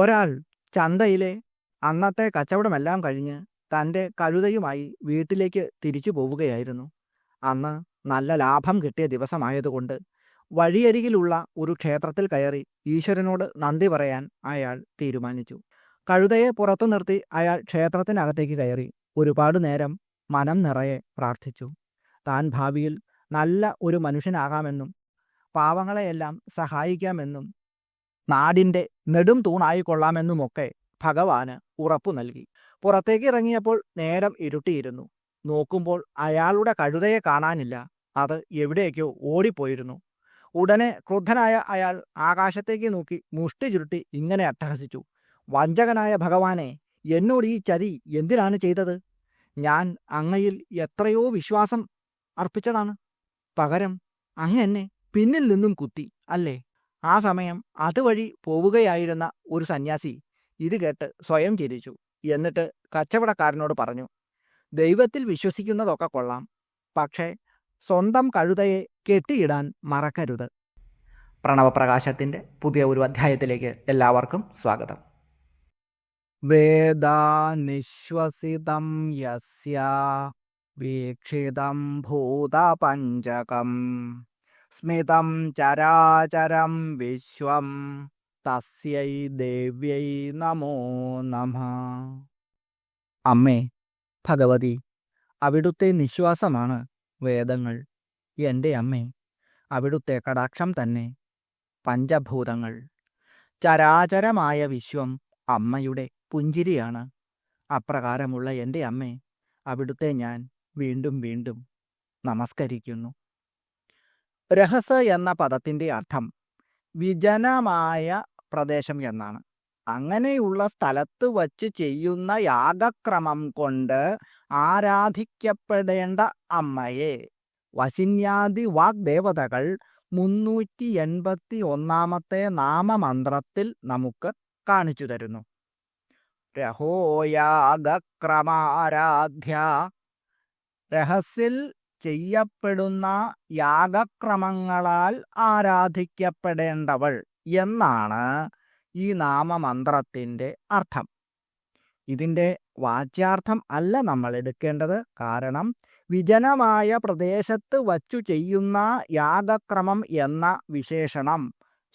ഒരാൾ ചന്തയിലെ അന്നത്തെ കച്ചവടമെല്ലാം കഴിഞ്ഞ് തന്റെ കഴുതയുമായി വീട്ടിലേക്ക് തിരിച്ചു പോവുകയായിരുന്നു. അന്ന് നല്ല ലാഭം കിട്ടിയ ദിവസമായതുകൊണ്ട് വഴിയരികിലുള്ള ഒരു ക്ഷേത്രത്തിൽ കയറി ഈശ്വരനോട് നന്ദി പറയാൻ അയാൾ തീരുമാനിച്ചു. കഴുതയെ പുറത്തു നിർത്തി അയാൾ ക്ഷേത്രത്തിനകത്തേക്ക് കയറി ഒരുപാട് നേരം മനം നിറയെ പ്രാർത്ഥിച്ചു. താൻ ഭാവിയിൽ നല്ല ഒരു മനുഷ്യനാകാമെന്നും പാവങ്ങളെയെല്ലാം സഹായിക്കാമെന്നും നാടിന്റെ നെടും തൂണായി കൊള്ളാമെന്നുമൊക്കെ ഭഗവാന് ഉറപ്പു നൽകി. പുറത്തേക്ക് ഇറങ്ങിയപ്പോൾ നേരം ഇരുട്ടിയിരുന്നു. നോക്കുമ്പോൾ അയാളുടെ കഴുതയെ കാണാനില്ല. അത് എവിടേക്കോ ഓടിപ്പോയിരുന്നു. ഉടനെ ക്രുദ്ധനായ അയാൾ ആകാശത്തേക്ക് നോക്കി മുഷ്ടി ചുരുട്ടി ഇങ്ങനെ അട്ടഹസിച്ചു. വഞ്ചകനായ ഭഗവാനെ എന്നോട് ഈ ചതി എന്തിനാണ് ചെയ്തത്? ഞാൻ അങ്ങയിൽ എത്രയോ വിശ്വാസം അർപ്പിച്ചതാണ്. പകരം അങ്ങ് എന്നെ പിന്നിൽ നിന്നും കുത്തി അല്ലേ? ആ സമയം അതുവഴി പോവുകയായിരുന്ന ഒരു സന്യാസി ഇത് കേട്ട് സ്വയം ചിരിച്ചു. എന്നിട്ട് കച്ചവടക്കാരനോട് പറഞ്ഞു ദൈവത്തിൽ വിശ്വസിക്കുന്നതൊക്കെ കൊള്ളാം പക്ഷേ സ്വന്തം കഴുതയെ കെട്ടിയിടാൻ മറക്കരുത്. പ്രണവപ്രകാശത്തിന്റെ പുതിയ ഒരു അധ്യായത്തിലേക്ക് എല്ലാവർക്കും സ്വാഗതം. വേദാനിശ്വസിതം യസ്യ വീക്ഷിതം ഭൂതപഞ്ചകം സ്മിതം ചരാചരം വിശ്വം തസ്യൈ ദേവ്യൈ നമോ നമ. അമ്മേ ഭഗവതി അവിടുത്തെ നിശ്വാസമാണ് വേദങ്ങൾ. എന്റെ അമ്മേ അവിടുത്തെ കടാക്ഷം തന്നെ. പഞ്ചഭൂതങ്ങൾ. ചരാചരമായ വിശ്വം അമ്മയുടെ പുഞ്ചിരിയാണ്. അപ്രകാരമുള്ള എന്റെ അമ്മേ അവിടുത്തെ ഞാൻ വീണ്ടും വീണ്ടും നമസ്കരിക്കുന്നു. രഹസ എന്ന പദത്തിന്റെ അർത്ഥം വിജനമായ പ്രദേശം എന്നാണ്. അങ്ങനെയുള്ള സ്ഥലത്ത് വച്ച് ചെയ്യുന്ന യാഗക്രമം കൊണ്ട് ആരാധിക്കപ്പെടേണ്ട അമ്മയെ. വശിന്യാദി വാഗ്ദേവതകൾ മുന്നൂറ്റി എൺപത്തി ഒന്നാമത്തെ നാമമന്ത്രത്തിൽ നമുക്ക് കാണിച്ചു തരുന്നു. രഹോയാഗക്രമാരാധ്യ രഹസ്യൽ ചെയ്യപ്പെടുന്ന യാഗക്രമങ്ങളാൽ ആരാധിക്കപ്പെടേണ്ടവൾ എന്നാണ് ഈ നാമമന്ത്രത്തിന്റെ അർത്ഥം. ഇതിന്റെ വാച്യാർത്ഥം അല്ല നമ്മൾ എടുക്കേണ്ടത്. കാരണം വിജനമായ പ്രദേശത്ത് വച്ചു ചെയ്യുന്ന യാഗക്രമം എന്ന വിശേഷണം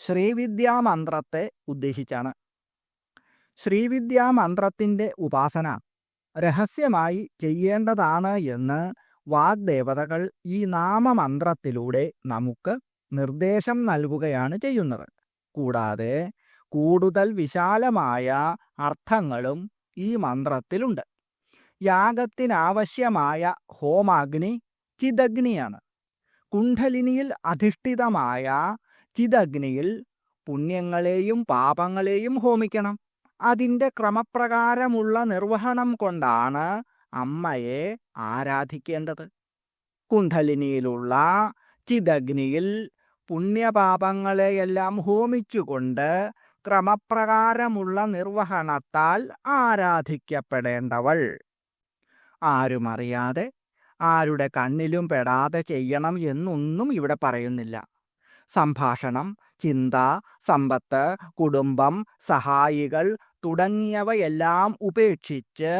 ശ്രീവിദ്യാമന്ത്രത്തെ ഉദ്ദേശിച്ചാണ്. ശ്രീവിദ്യാമന്ത്രത്തിന്റെ ഉപാസന രഹസ്യമായി ചെയ്യേണ്ടതാണ് എന്ന് വാഗ്ദേവതകൾ ഈ നാമമന്ത്രത്തിലൂടെ നമുക്ക് നിർദ്ദേശം നൽകുകയാണ് ചെയ്യുന്നത്. കൂടാതെ കൂടുതൽ വിശാലമായ അർത്ഥങ്ങളും ഈ മന്ത്രത്തിലുണ്ട്. യാഗത്തിനാവശ്യമായ ഹോമാഗ്നി ചിതഗ്നിയാണ്. കുണ്ഠലിനിയിൽ അധിഷ്ഠിതമായ ചിതഗ്നിയിൽ പുണ്യങ്ങളെയും പാപങ്ങളെയും ഹോമിക്കണം. അതിന്റെ ക്രമപ്രകാരമുള്ള നിർവഹണം കൊണ്ടാണ് അമ്മയെ ആരാധിക്കേണ്ടത്? കുണ്ഠലിനിയിലുള്ള ചിതഗ്നിയിൽ പുണ്യപാപങ്ങളെയെല്ലാം ഹോമിച്ചുകൊണ്ട് ക്രമപ്രകാരമുള്ള നിർവഹണത്താൽ ആരാധിക്കപ്പെടേണ്ടവൾ. ആരുമറിയാതെ ആരുടെ കണ്ണിലും പെടാതെ ചെയ്യണം എന്നൊന്നും ഇവിടെ പറയുന്നില്ല. സംഭാഷണം ചിന്ത സമ്പത്ത് കുടുംബം സഹായികൾ തുടങ്ങിയവയെല്ലാം ഉപേക്ഷിച്ച്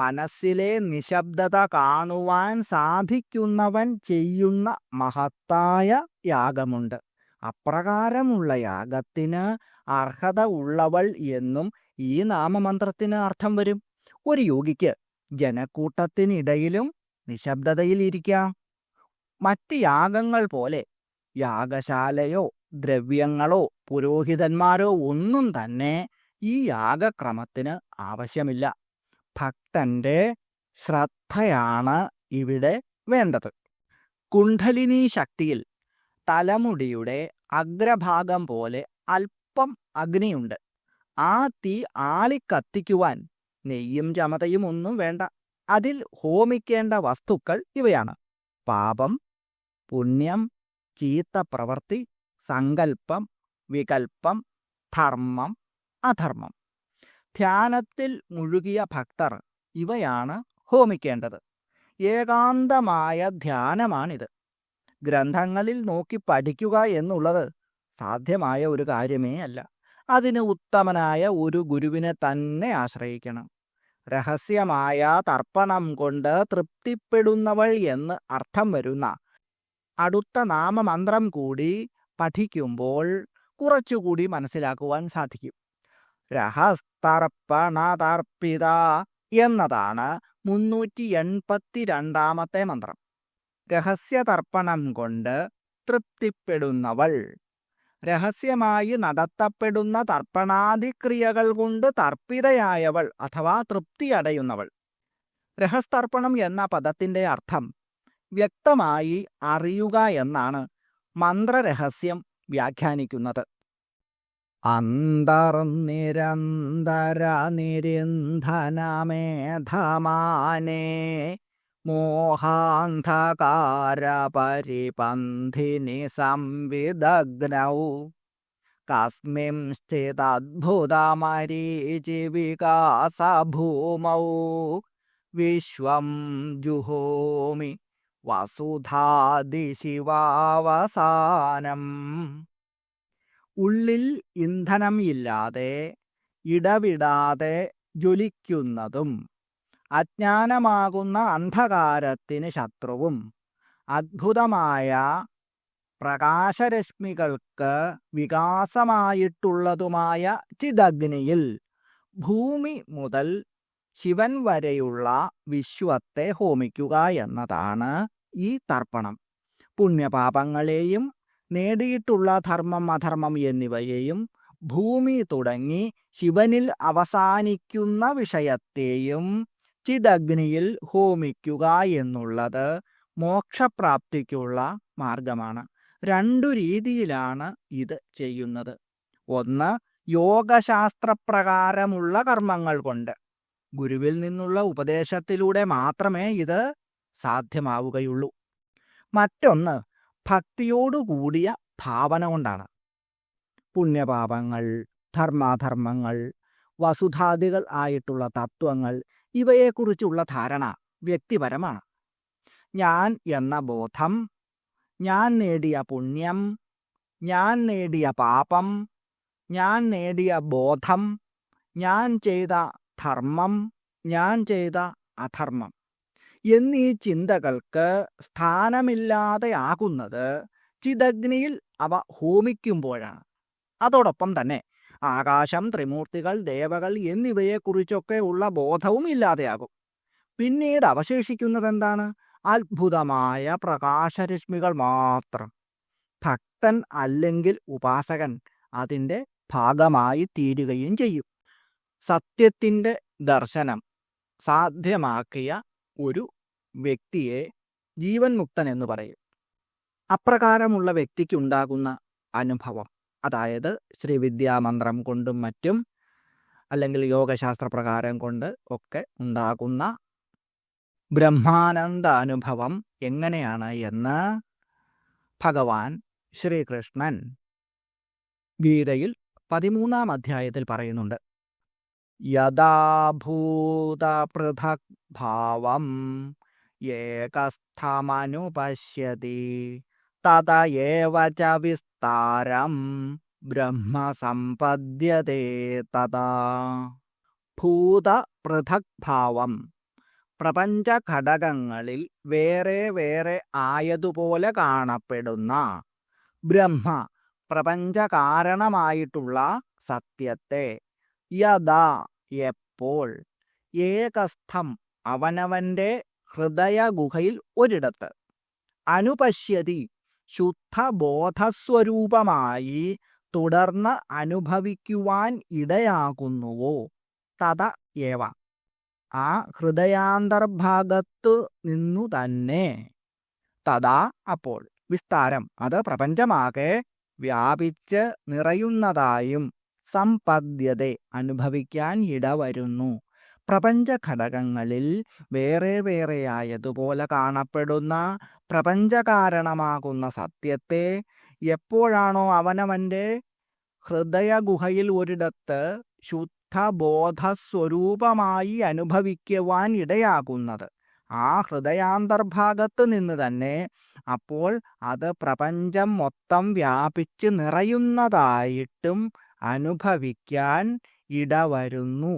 മനസ്സിലെ നിശബ്ദത കാണുവാൻ സാധിക്കുന്നവൻ ചെയ്യുന്ന മഹത്തായ യാഗമുണ്ട്. അപ്രകാരമുള്ള യാഗത്തിന് അർഹത ഉള്ളവൾ എന്നും ഈ നാമമന്ത്രത്തിന് അർത്ഥം വരും. ഒരു യോഗിക്ക് ജനക്കൂട്ടത്തിനിടയിലും നിശബ്ദതയിലിരിക്കാം മറ്റ് യാഗങ്ങൾ പോലെ യാഗശാലയോ ദ്രവ്യങ്ങളോ പുരോഹിതന്മാരോ ഒന്നും തന്നെ ഈ യാഗക്രമത്തിന് ആവശ്യമില്ല. ഭക്തന്റെ ശ്രദ്ധയാണ് ഇവിടെ വേണ്ടത്. കുണ്ഠലിനി ശക്തിയിൽ തലമുടിയുടെ അഗ്രഭാഗം പോലെ അല്പം അഗ്നിയുണ്ട്. ആ തീ ആളിക്കത്തിക്കുവാൻ നെയ്യും ചമതയും ഒന്നും വേണ്ട. അതിൽ ഹോമിക്കേണ്ട വസ്തുക്കൾ ഇവയാണ്. പാപം പുണ്യം ചീത്ത പ്രവൃത്തി സങ്കൽപ്പം വികൽപ്പം ധർമ്മം അധർമ്മം. ധ്യാനത്തിൽ മുഴുകിയ ഭക്തർ ഇവയാണ് ഹോമിക്കേണ്ടത്. ഏകാന്തമായ ധ്യാനമാണിത്. ഗ്രന്ഥങ്ങളിൽ നോക്കി പഠിക്കുക എന്നുള്ളത് സാധ്യമായ ഒരു കാര്യമേ അല്ല. അതിന് ഉത്തമനായ ഒരു ഗുരുവിനെ തന്നെ ആശ്രയിക്കണം. രഹസ്യമായ തർപ്പണം കൊണ്ട് തൃപ്തിപ്പെടുന്നവൾ എന്ന് അർത്ഥം വരുന്ന അടുത്ത നാമമന്ത്രം കൂടി പഠിക്കുമ്പോൾ കുറച്ചുകൂടി മനസ്സിലാക്കുവാൻ സാധിക്കും. രഹസ്തർപ്പണതർപ്പിത എന്നതാണ് മുന്നൂറ്റി എൺപത്തി രണ്ടാമത്തെ മന്ത്രം. രഹസ്യതർപ്പണം കൊണ്ട് തൃപ്തിപ്പെടുന്നവൾ. രഹസ്യമായി നടത്തപ്പെടുന്ന തർപ്പണാധിക്രിയകൾ കൊണ്ട് തർപ്പിതയായവൾ അഥവാ തൃപ്തിയടയുന്നവൾ. രഹസ്തർപ്പണം എന്ന പദത്തിന്റെ അർത്ഥം വ്യക്തമായി അറിയുക എന്നാണ് മന്ത്രരഹസ്യം വ്യാഖ്യാനിക്കുന്നത്. അന്തർനിരന്തര മോഹാന്ധകാരപരിപന്ധിനി സംവിദഗ്നൗ. കസ്മിംശ്ചിദദ്ഭുതമരീചിവികാസഭൂമൗ വിശ്വം ജുഹോമി വസുധാദിശിവാവസാനം. ഉള്ളിൽ ഇന്ധനം ഇല്ലാതെ ഇടവിടാതെ ജ്വലിക്കുന്നതും അജ്ഞാനമാകുന്ന അന്ധകാരത്തിന് ശത്രുവും അദ്ഭുതമായ പ്രകാശരശ്മികൾക്ക് വികാസമായിട്ടുള്ളതുമായ ചിതഗ്നിയിൽ ഭൂമി മുതൽ ശിവൻ വരെയുള്ള വിശ്വത്തെ ഹോമിക്കുക എന്നതാണ് ഈ തർപ്പണം. പുണ്യപാപങ്ങളെയും നേടിയിട്ടുള്ള ധർമ്മം അധർമ്മം എന്നിവയെയും ഭൂമി തുടങ്ങി ശിവനിൽ അവസാനിക്കുന്ന വിഷയത്തെയും ചിതഗ്നിയിൽ ഹോമിക്കുക എന്നുള്ളത് മോക്ഷപ്രാപ്തിക്കുള്ള മാർഗമാണ്. രണ്ടു രീതിയിലാണ് ഇത് ചെയ്യുന്നത്. ഒന്ന് യോഗശാസ്ത്രപ്രകാരമുള്ള കർമ്മങ്ങൾ കൊണ്ട്. ഗുരുവിൽ നിന്നുള്ള ഉപദേശത്തിലൂടെ മാത്രമേ ഇത് സാധ്യമാവുകയുള്ളൂ. മറ്റൊന്ന് ഭക്തിയോടുകൂടിയ ഭാവന കൊണ്ടാണ്. പുണ്യപാപങ്ങൾ ധർമാധർമ്മങ്ങൾ വസുധാദികൾ ആയിട്ടുള്ള തത്വങ്ങൾ ഇവയെക്കുറിച്ചുള്ള ധാരണ വ്യക്തിപരമാണ്. ഞാൻ എന്ന ബോധം ഞാൻ നേടിയ പുണ്യം ഞാൻ നേടിയ പാപം ഞാൻ നേടിയ ബോധം ഞാൻ ചെയ്ത ധർമ്മം ഞാൻ ചെയ്ത അധർമ്മം. എന്നീ ചിന്തകൾക്ക് സ്ഥാനമില്ലാതെ ആകുന്നത് ചിദഗ്നിയിൽ അവ ഹോമിക്കുമ്പോഴാണ്. അതോടൊപ്പം തന്നെ ആകാശം ത്രിമൂർത്തികൾ ദേവകൾ എന്നിവയെക്കുറിച്ചൊക്കെ ഉള്ള ബോധവും ഇല്ലാതെയാകും. പിന്നീട് അവശേഷിക്കുന്നത് എന്താണ് അത്ഭുതമായ പ്രകാശരശ്മികൾ മാത്രം. ഭക്തൻ അല്ലെങ്കിൽ ഉപാസകൻ അതിന്റെ ഭാഗമായി തീരുകയും ചെയ്യും. സത്യത്തിന്റെ ദർശനം സാധ്യമാക്കിയ ഒരു വ്യക്തിയെ ജീവൻ മുക്തൻ എന്ന് പറയും. അപ്രകാരമുള്ള വ്യക്തിക്കുണ്ടാകുന്ന അനുഭവം അതായത് ശ്രീവിദ്യാമന്ത്രം കൊണ്ടും മറ്റും അല്ലെങ്കിൽ യോഗശാസ്ത്ര പ്രകാരം കൊണ്ട് ഒക്കെ ഉണ്ടാകുന്ന ബ്രഹ്മാനന്ദ അനുഭവം എങ്ങനെയാണ് എന്ന് ഭഗവാൻ ശ്രീകൃഷ്ണൻ ഗീതയിൽ പതിമൂന്നാം അധ്യായത്തിൽ പറയുന്നുണ്ട്. യഥാഭൂത പൃഥക് ഭാവം ഏകസ്ഥമനുപശ്യതി തത ഏവ ച വിസ്താരം ബ്രഹ്മ സമ്പദ്യതേ തഥാ ഭൂത പൃഥക് ഭാവം പ്രപഞ്ച ഘടകങ്ങളിൽ വേറെ വേറെ ആയതുപോലെ കാണപ്പെടുന്ന ബ്രഹ്മ പ്രപഞ്ചകാരണമായിട്ടുള്ള സത്യത്തെ യഥാ എപ്പോൾ ഏകസ്ഥം അവനവന്റെ ഹൃദയഗുഹയിൽ ഒരിടത്ത്. അനുപശ്യതി ശുദ്ധബോധസ്വരൂപമായി തുടർന്ന് അനുഭവിക്കുവാൻ ഇടയാകുന്നുവോ? തത ഏവ. ആ ഹൃദയാന്തർഭാഗത്തു നിന്നു തന്നെ. തഥാ അപ്പോൾ വിസ്താരം. അത് പ്രപഞ്ചമാകെ വ്യാപിച്ച് നിറയുന്നതായും സമ്പദ്യത അനുഭവിക്കാൻ ഇടവരുന്നു. പ്രപഞ്ച ഘടകങ്ങളിൽ വേറെ വേറെയായതുപോലെ കാണപ്പെടുന്ന പ്രപഞ്ചകാരണമാകുന്ന സത്യത്തെ എപ്പോഴാണോ അവനവന്റെ ഹൃദയഗുഹയിൽ ഒരിടത്ത് ശുദ്ധബോധസ്വരൂപമായി അനുഭവിക്കുവാൻ ഇടയാകുന്നത്. ആ ഹൃദയാന്തർഭാഗത്ത് നിന്ന് തന്നെ അപ്പോൾ അത് പ്രപഞ്ചം മൊത്തം വ്യാപിച്ച് നിറയുന്നതായിട്ടും അനുഭവിക്കാൻ ഇടവരുന്നു.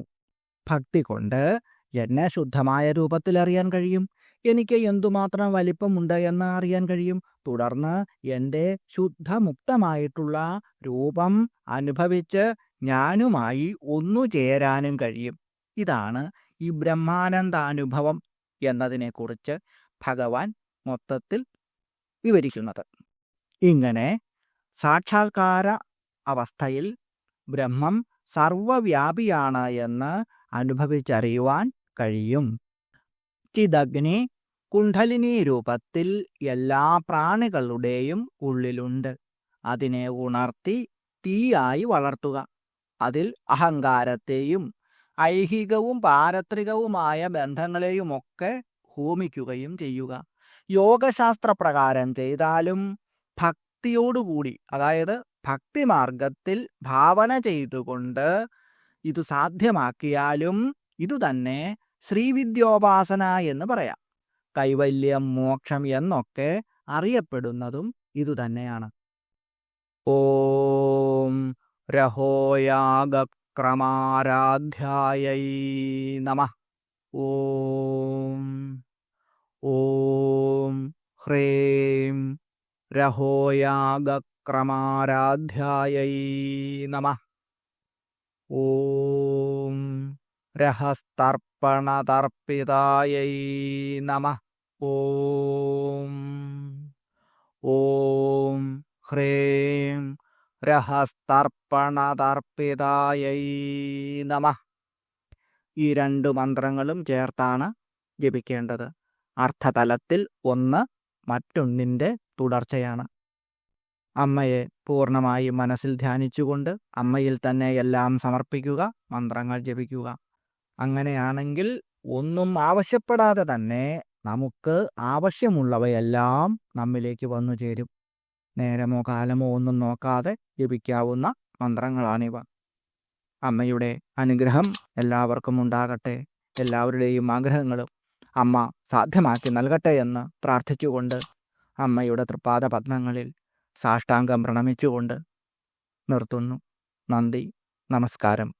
ഭക്തി കൊണ്ട് എന്നെ ശുദ്ധമായ രൂപത്തിൽ അറിയാൻ കഴിയും. എനിക്ക് എന്തുമാത്രം വലിപ്പമുണ്ട് എന്ന് അറിയാൻ കഴിയും. തുടർന്ന് എന്റെ ശുദ്ധമുക്തമായിട്ടുള്ള രൂപം അനുഭവിച്ച് ഞാനുമായി ഒന്നു ചേരാനും കഴിയും. ഇതാണ് ഈ ബ്രഹ്മാനന്ദാനുഭവം എന്നതിനെക്കുറിച്ച് ഭഗവാൻ മൊത്തത്തിൽ വിവരിക്കുന്നത്. ഇങ്ങനെ സാക്ഷാത്കാര അവസ്ഥയിൽ ബ്രഹ്മം സർവവ്യാപിയാണ് എന്ന് അനുഭവിച്ചറിയുവാൻ കഴിയും. ചിതഗ്നി കുണ്ഠലിനി രൂപത്തിൽ എല്ലാ പ്രാണികളുടെയും ഉള്ളിലുണ്ട്. അതിനെ ഉണർത്തി തീയായി വളർത്തുക. അതിൽ അഹങ്കാരത്തെയും ഐഹികവും പാരത്രികവുമായ ബന്ധങ്ങളെയുമൊക്കെ ഹോമിക്കുകയും ചെയ്യുക. യോഗശാസ്ത്രപ്രകാരം ചെയ്താലും ഭക്തിയോടുകൂടി അതായത് ഭക്തിമാർഗത്തിൽ ഭാവന ചെയ്തുകൊണ്ട് ഇത് സാധ്യമാക്കിയാലും ഇതുതന്നെ ശ്രീവിദ്യോപാസന എന്ന് പറയാം. കൈവല്യം മോക്ഷം എന്നൊക്കെ അറിയപ്പെടുന്നതും ഇതുതന്നെയാണ് ഓം രഹോയാഗക്രമാരാധ്യായൈ നമ. ഓം ഓം ഹ്രീം രഹോയാഗക്രമാരാധ്യായൈ നമ. ഓം രഹസ്തർപ്പണതർപ്പിതായൈ നമ ഓം ഓം ഹ്രീം രഹസ്തർപ്പണതർപ്പിതായൈ നമ ഈ രണ്ട് മന്ത്രങ്ങളും ചേർത്താണ് ജപിക്കേണ്ടത്. അർത്ഥതലത്തിൽ ഒന്ന് മറ്റൊന്നിന്റെ തുടർച്ചയാണ്. അമ്മയെ പൂർണമായി മനസ്സിൽ ധ്യാനിച്ചുകൊണ്ട് അമ്മയിൽ തന്നെ എല്ലാം സമർപ്പിക്കുക മന്ത്രങ്ങൾ ജപിക്കുക. അങ്ങനെയാണെങ്കിൽ ഒന്നും ആവശ്യപ്പെടാതെ തന്നെ നമുക്ക് ആവശ്യമുള്ളവയെല്ലാം നമ്മിലേക്ക് വന്നു ചേരും. നേരമോ കാലമോ ഒന്നും നോക്കാതെ ജപിക്കാവുന്ന മന്ത്രങ്ങളാണിവ. അമ്മയുടെ അനുഗ്രഹം എല്ലാവർക്കും ഉണ്ടാകട്ടെ. എല്ലാവരുടെയും ആഗ്രഹങ്ങളും അമ്മ സാധ്യമാക്കി നൽകട്ടെ എന്ന് പ്രാർത്ഥിച്ചുകൊണ്ട് അമ്മയുടെ തൃപ്പാദ പത്മങ്ങളിൽ സാഷ്ടാംഗം പ്രണമിച്ചുകൊണ്ട് നിർത്തുന്നു. നന്ദി. നമസ്കാരം.